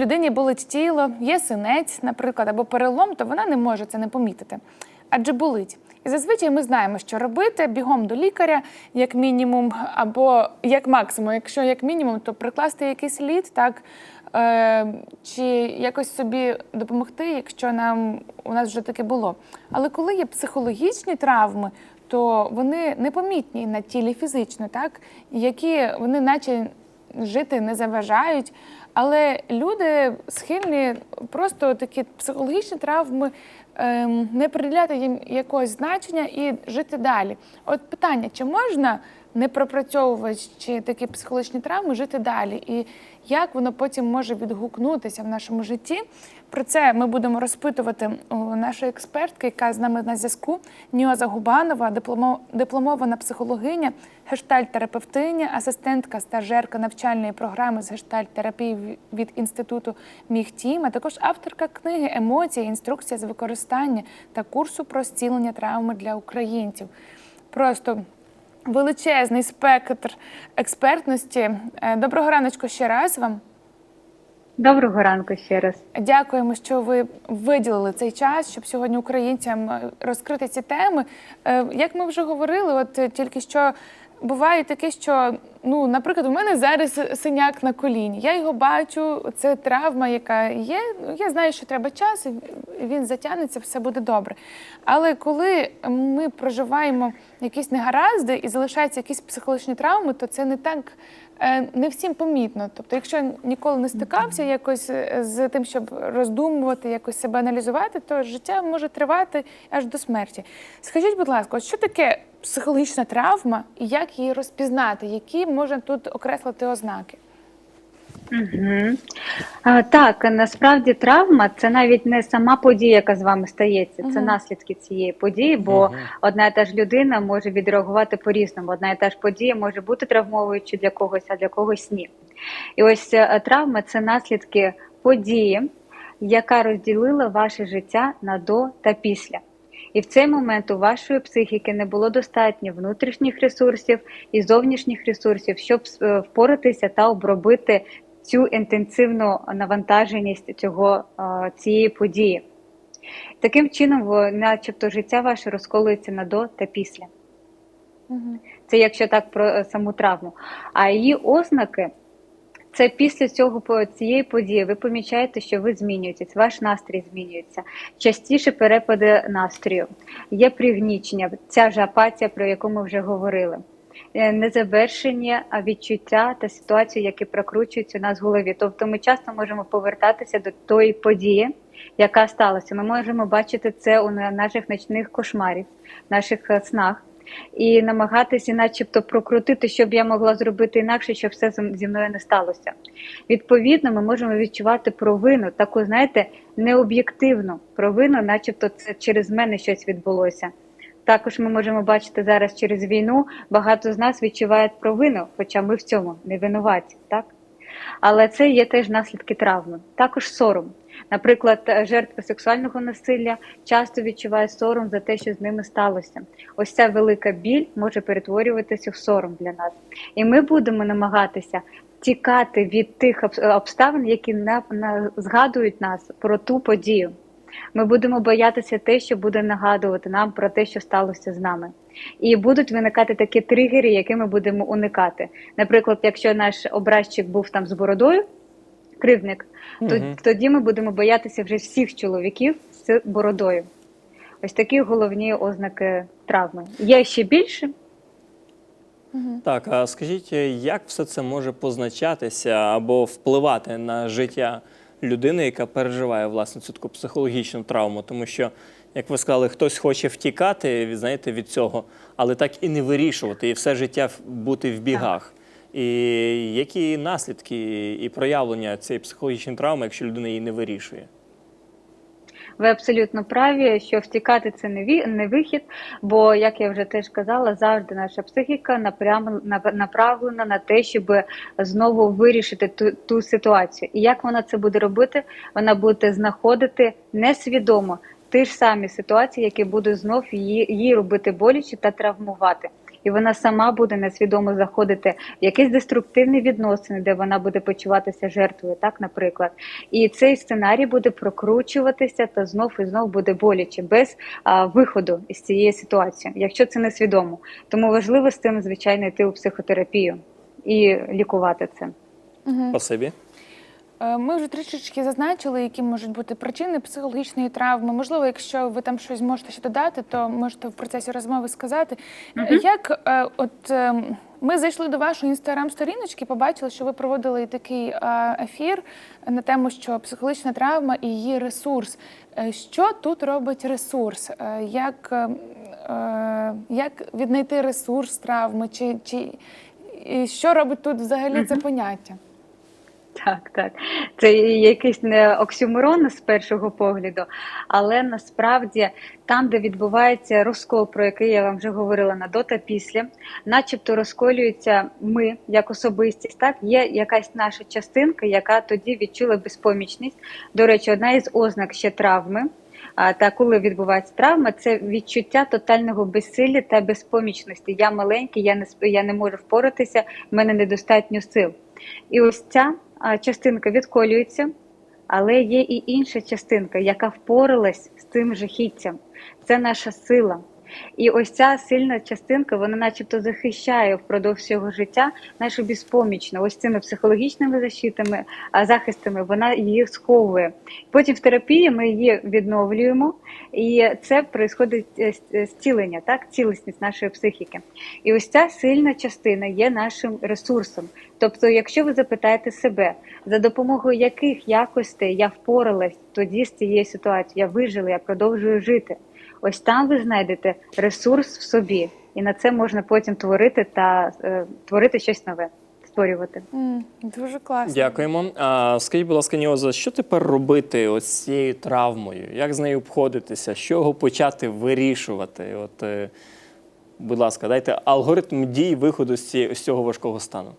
людині болить тіло, є синець, наприклад, або перелом, то вона не може це не помітити. Адже болить. І зазвичай ми знаємо, що робити бігом до лікаря, як мінімум, або як максимум, якщо як мінімум, то прикласти якийсь лід, так е, чи якось собі допомогти, якщо нам у нас вже таке було. Але коли є психологічні травми, то вони непомітні на тілі фізично, так які вони, наче жити не заважають. Але люди схильні просто такі психологічні травми ем, не приділяти їм якогось значення і жити далі. От питання: чи можна, не пропрацьовуючи такі психологічні травми, жити далі? І як воно потім може відгукнутися в нашому житті? Про це ми будемо розпитувати у нашої експертки, яка з нами на зв'язку, Ніоза Губанова, дипломована психологиня, гештальт-терапевтиня, асистентка, стажерка навчальної програми з гештальт-терапії від інституту Міхтім, а також авторка книги Емоції, інструкція з використання та курсу про зцілення травми для українців. Просто величезний спектр експертності. Е, Доброго раночку ще раз вам. Доброго ранку ще раз. Дякуємо, що ви виділили цей час, щоб сьогодні українцям е, розкрити ці теми. Е, Як ми вже говорили, от тільки що буває таке, що ну, наприклад, у мене зараз синяк на коліні. Я його бачу, це травма, яка є. Ну, Я знаю, що треба час, він затягнеться, все буде добре. Але коли ми проживаємо якісь негаразди і залишаються якісь психологічні травми, то це не так е, не всім помітно. Тобто, якщо ніколи не стикався якось е, з тим, щоб роздумувати, якось себе аналізувати, то життя може тривати аж до смерті. Скажіть, будь ласка, що таке психологічна травма і як її розпізнати? Які можна тут окреслити ознаки? Угу. А, так, насправді травма це навіть не сама подія, яка з вами стається, це Мгм. наслідки цієї події, бо Мгм. одна і та ж людина може відреагувати по-різному. Одна і та ж подія може бути травмовуючою для когось, а для когось ні. І ось е, травма це наслідки події, яка розділила ваше життя на до та після. І в цей момент у вашої психіки не було достатньо внутрішніх ресурсів і зовнішніх ресурсів, щоб е, впоратися та обробити цю інтенсивну навантаженість цього е, цієї події. Таким чином, начебто, життя ваше розколується на до та після. Це якщо так про е, саму травму. А її ознаки це після цього цієї події ви помічаєте, що ви змінюєтесь, ваш настрій змінюється, частіше перепади настрою, є пригнічення, ця ж апатія, про яку ми вже говорили. Е, Незавершення а відчуття та ситуації, які прокручуються у нас в голові. Тобто ми часто можемо повертатися до тої події, яка сталася. Ми можемо бачити це у наших ночних кошмарів, наших е, снах і намагатися, начебто, прокрутити, що б я могла зробити інакше, щоб все зі мною не сталося. Відповідно, ми можемо відчувати провину, таку, знаєте, необ'єктивну провину, начебто це через мене щось відбулося. Також ми можемо бачити зараз через війну багато з нас відчувають провину, хоча ми в цьому не винуваті, так? Але це є теж наслідки травми. Також сором. Наприклад, е, жертви сексуального насилля часто відчувають сором за те, що з ними сталося. Ось ця велика біль може перетворюватися в сором для нас. І ми будемо намагатися тікати від тих обставин, які на, на, згадують нас про ту подію. Ми будемо боятися те, що буде нагадувати нам про те, що сталося з нами. І будуть виникати такі тригери, які ми будемо уникати. Наприклад, якщо наш образчик був там з бородою, кривник, то Мгм. тоді ми будемо боятися вже всіх чоловіків з бородою. Ось такі головні ознаки травми. Є ще більше. Угу. Так, а скажіть, як все це може позначатися або впливати на життя людини, яка переживає власне цю таку психологічну травму? Тому що, як ви сказали, хтось хоче втікати знаєте, від цього, але так і не вирішувати, і все життя бути в бігах. І які наслідки і проявлення цієї психологічної травми, якщо людина її не вирішує? Ви абсолютно праві, що втікати це не вихід, бо, як я вже теж казала, завжди наша психіка направлена на те, щоб знову вирішити ту, ту ситуацію. І як вона це буде робити? Вона буде знаходити несвідомо ті ж самі ситуації, які будуть знов її, її робити боляче та травмувати. І вона сама буде несвідомо заходити в якісь деструктивні відносини, де вона буде почуватися жертвою, так, наприклад. І цей сценарій буде прокручуватися та знов і знов буде боляче без а, виходу із цієї ситуації, якщо це несвідомо. Тому важливо з цим, звичайно, йти у психотерапію і лікувати це. Спасибі. Е, Ми вже трішечки зазначили, які можуть бути причини психологічної травми. Можливо, якщо ви там щось можете ще додати, то можете в процесі розмови сказати. Е, Як е, от е, ми зайшли до вашої інстаграм-сторіночки, побачили, що ви проводили такий е, ефір на тему, що психологічна травма і її ресурс. Е, Що тут робить ресурс? Е, Як, е, е, як віднайти ресурс травми? Чи, чи що робить тут взагалі це поняття? Так, так. Це якийсь не оксюморон з першого погляду, але насправді там, де відбувається розкол, про який я вам вже говорила на до та після, начебто розколюється ми як особистість. Так, є якась наша частинка, яка тоді відчула безпомічність. До речі, одна із ознак ще травми. А, Та коли відбувається травма, це відчуття тотального безсилля та безпомічності. Я маленький, я не я не можу впоратися, в мене недостатньо сил. І ось ця частинка відколюється, але є і інша частинка, яка впоралась з цим жахіттям. Це наша сила. І ось ця сильна частинка, вона начебто захищає впродовж всього життя нашу безпомічну. Ось цими психологічними защитами, захистами вона її сховує. Потім в терапії ми її відновлюємо, і це відбувається зцілення, так, цілісність нашої психіки. І ось ця сильна частина є нашим ресурсом. Тобто, якщо ви запитаєте себе, за допомогою яких якостей я впоралась тоді з цією ситуацією, я вижила, я продовжую жити. Ось там ви знайдете ресурс в собі, і на це можна потім творити та е, творити щось нове, створювати. Дуже класно. Дякуємо. А, скажіть, будь ласка, Ніоза, що тепер робити ось з цією травмою? Як з нею обходитися? З чого почати вирішувати? От, е, будь ласка, дайте алгоритм дій виходу з, цієї, з цього важкого стану.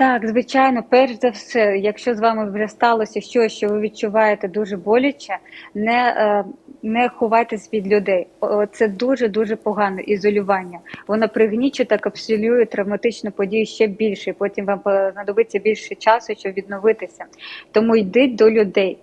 Так, звичайно, перш за все, якщо з вами вже сталося щось, що ви відчуваєте дуже боляче, не, е, не ховайтесь від людей. Це дуже дуже погане ізолювання. Воно пригнічує та капсулює травматичну подію ще більше. Потім вам е, знадобиться більше часу, щоб відновитися. Тому йдіть до людей.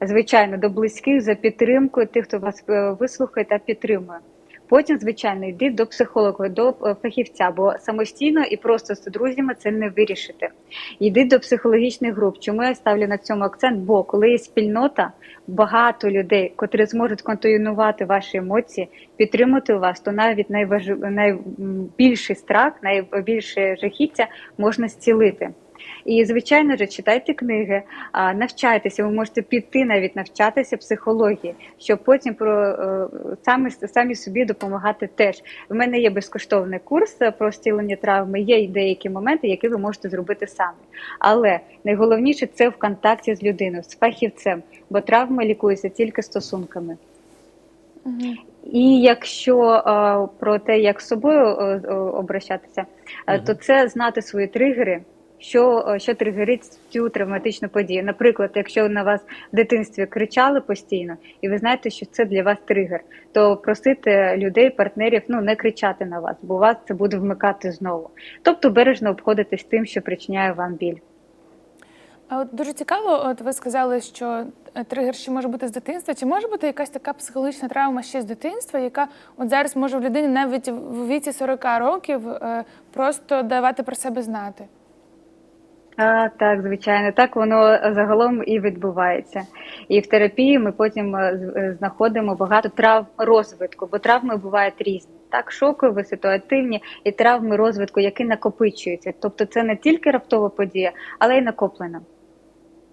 Звичайно, до близьких за підтримкою тих, хто вас е, вислухає та підтримує. Потім, звичайно, йдіть до психолога, до е, фахівця, бо самостійно і просто з друзями це не вирішити. Йдіть до психологічних груп. Чому я ставлю на цьому акцент? Бо коли є спільнота, багато людей, котрі зможуть континувати ваші емоції, підтримати вас, то навіть найваж... найбільший страх, найбільше жахіття можна зцілити. І, звичайно ж, читайте книги, навчайтеся, ви можете піти навіть навчатися психології, щоб потім про е, самі, самі собі допомагати теж. У мене є безкоштовний курс про зцілення травми, є й деякі моменти, які ви можете зробити самі. Але найголовніше це в контакті з людиною, з фахівцем, бо травма лікується тільки стосунками. І якщо е, про те, як з собою е, обращатися, е, то це знати свої тригери, що, е, що тригерить цю травматичну подію. Наприклад, якщо на вас в дитинстві кричали постійно, і ви знаєте, що це для вас тригер, то просити людей, партнерів, ну не кричати на вас, бо вас це буде вмикати знову. Тобто бережно обходитись тим, що причиняє вам біль. А от дуже цікаво, от ви сказали, що е, тригер ще може бути з дитинства. Чи може бути якась така психологічна травма ще з дитинства, яка от зараз може в людині навіть в віці 40 років е, просто давати про себе знати? А, так, звичайно, так воно загалом і відбувається. І в терапії ми потім е, е, знаходимо багато травм розвитку, бо травми бувають різні. Так, шокові, ситуативні і травми розвитку, які накопичуються. Тобто це не тільки раптова подія, але й накоплена.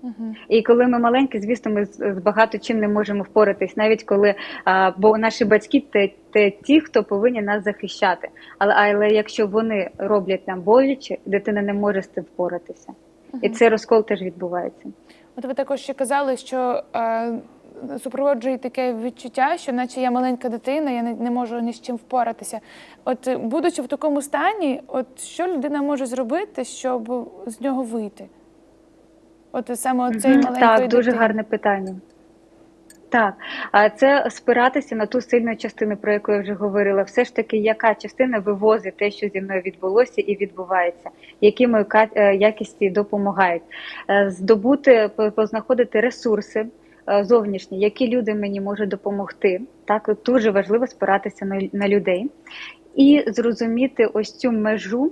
Угу. І коли ми маленькі, звісно, ми з багато чим не можемо впоратись, навіть коли а, бо наші батьки те, те ті, хто повинні нас захищати. Але але якщо вони роблять нам боляче, дитина не може з цим впоратися. І цей розкол теж відбувається. От ви також ще казали, що е, супроводжує таке відчуття, що наче я маленька дитина, я не, не можу ні з чим впоратися. От будучи в такому стані, от що людина може зробити, щоб з нього вийти? От саме от цієї Мгм, маленької так, дуже дитини. гарне питання. Так, а це спиратися на ту сильну частину, про яку я вже говорила. Все ж таки, яка частина вивозить те, що зі мною відбулося і відбувається, які мої е, якісті допомагають Е, здобути, познаходити ресурси е, зовнішні, які люди мені можуть допомогти. Так, дуже важливо спиратися на людей і зрозуміти ось цю межу.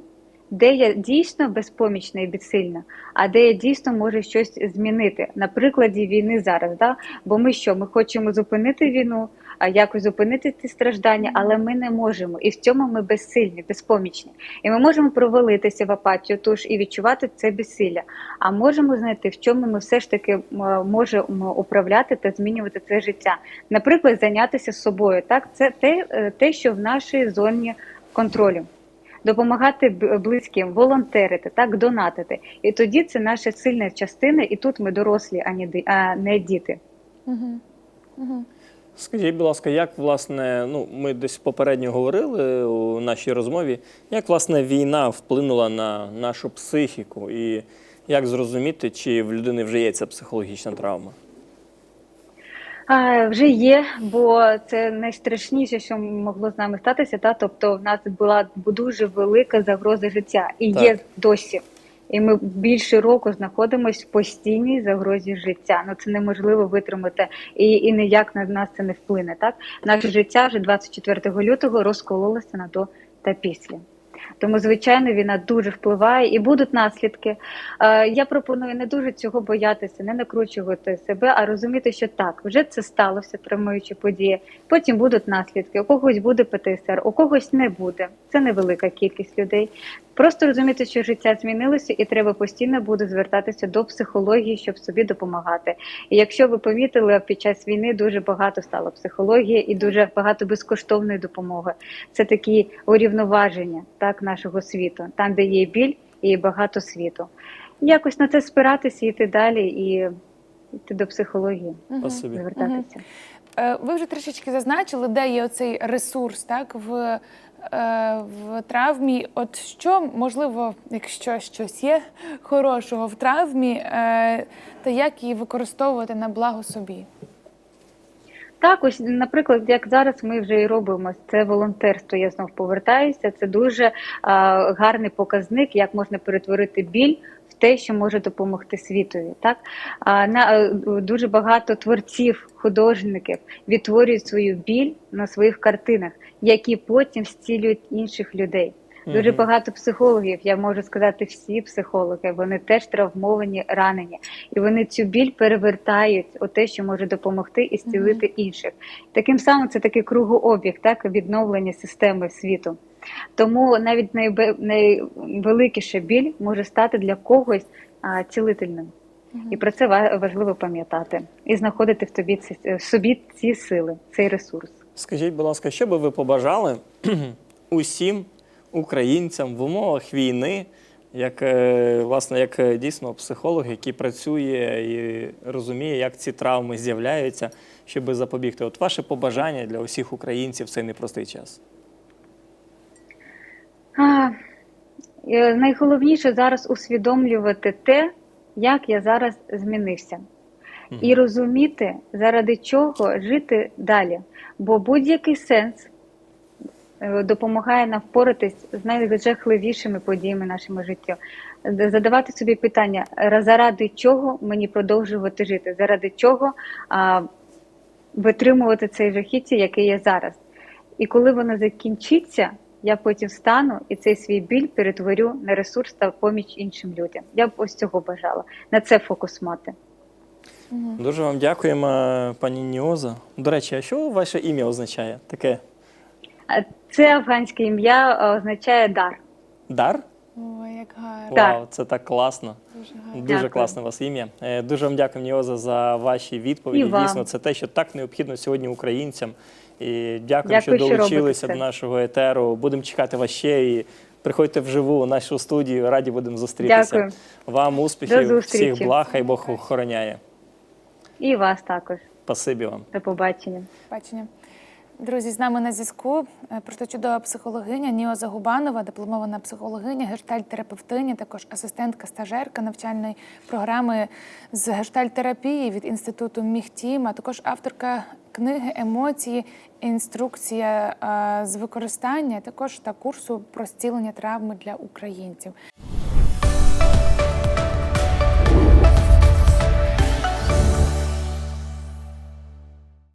Де я дійсно безпомічна і безсильна, а де я дійсно можу щось змінити на прикладі війни зараз. Да? Бо ми що? Ми хочемо зупинити війну, а якось зупинити ці страждання, але ми не можемо. І в цьому ми безсильні, безпомічні. І ми можемо провалитися в апатію, тож і відчувати це безсилля. А можемо знайти, в чому ми все ж таки можемо управляти та змінювати це життя. Наприклад, зайнятися собою. Так, це те, е, те, що в нашій зоні контролю. Допомагати близьким, волонтерити, так донатити, і тоді це наша сильна частина, і тут ми дорослі, а не діти. Угу. Угу. Скажіть, будь ласка, як власне, ну ми десь попередньо говорили у нашій розмові, як власне війна вплинула на нашу психіку, і як зрозуміти, чи в людини вже є ця психологічна травма? А, вже є, бо це найстрашніше, що могло з нами статися. Та тобто, в нас була дуже велика загроза життя, і Так. є досі. І ми більше року знаходимося в постійній загрозі життя. Ну це неможливо витримати, і, і ніяк на нас це не вплине. Так наше життя вже 24 лютого розкололося на до та після. Тому, звичайно, війна дуже впливає і будуть наслідки. Е, Я пропоную не дуже цього боятися, не накручувати себе, а розуміти, що так, вже це сталося, травмуючі події. Потім будуть наслідки. У когось буде ПТСР, у когось не буде. Це невелика кількість людей. Просто розуміти, що життя змінилося, і треба постійно буде звертатися до психології, щоб собі допомагати. І якщо ви помітили, під час війни дуже багато стало психології і дуже багато безкоштовної допомоги. Це такі урівноваження так нашого світу, там, де є біль і багато світу. Якось на це спиратися, йти далі і йти до психології, Спасибі. звертатися. Е, Ви вже трішечки зазначили, де є оцей ресурс, так в, в травмі. От що можливо, якщо щось є хорошого в травмі, то та як її використовувати на благо собі? Так, ось, наприклад, як зараз ми вже і робимо, це волонтерство. Я знов повертаюся. Це дуже а, гарний показник, як можна перетворити біль те, що може допомогти світові. Так а, на е, дуже багато творців, художників відтворюють свою біль на своїх картинах, які потім зцілюють інших людей. Дуже багато психологів, я можу сказати, всі психологи, вони теж травмовані, ранені, і вони цю біль перевертають у те, що може допомогти і зцілити інших. Таким самим це такий кругообіг, так відновлення системи світу. Тому навіть найбе- найвеликіша біль може стати для когось а, цілительним. І про це важливо пам'ятати і знаходити в тобі ці, в собі ці сили, цей ресурс. Скажіть, будь ласка, що би ви побажали усім українцям в умовах війни, як е, власне, як е, дійсно психолог, який працює і розуміє, як ці травми з'являються, щоб запобігти? От ваше побажання для усіх українців в цей непростий час. А, е, найголовніше зараз усвідомлювати те, як я зараз змінився, і розуміти, заради чого жити далі. Бо будь-який сенс е, допомагає нам впоратись з найжахливішими подіями в нашому житті. Задавати собі питання, заради чого мені продовжувати жити, заради чого а, витримувати цей жахіття, який є зараз. І коли воно закінчиться, я потім встану і цей свій біль перетворю на ресурс та поміч іншим людям. Я б ось цього бажала. На це фокус мати. Дуже вам дякуємо, пані Ніоза. До речі, а що ваше ім'я означає? Таке Це афганське ім'я означає дар. дар? Ой, як гарно. Вау, це так класно. Дуже гарно. Дуже Дякую. класне у вас ім'я. Е, Дуже вам дякую, Ніоза, за ваші відповіді. І вам. Дійсно, це те, що так необхідно сьогодні українцям. І дякую, дякую що долучилися до нашого етеру. Будемо чекати вас ще і приходьте вживу у нашу студію. Раді будемо зустрітися. Дякую. Вам успіхів, всіх благ, хай Бог охороняє. І вас також. Спасибі вам. До побачення. Побачення. Друзі, з нами на зв'язку е, просто чудова психологиня Ніо Загубанова, дипломована психологиня, гештальтерапевтиня, також асистентка стажерка навчальної програми з гештальтерапії від інституту Міхтім, а також авторка книги, емоції, інструкція е, з використання також та курсу про зцілення травми для українців.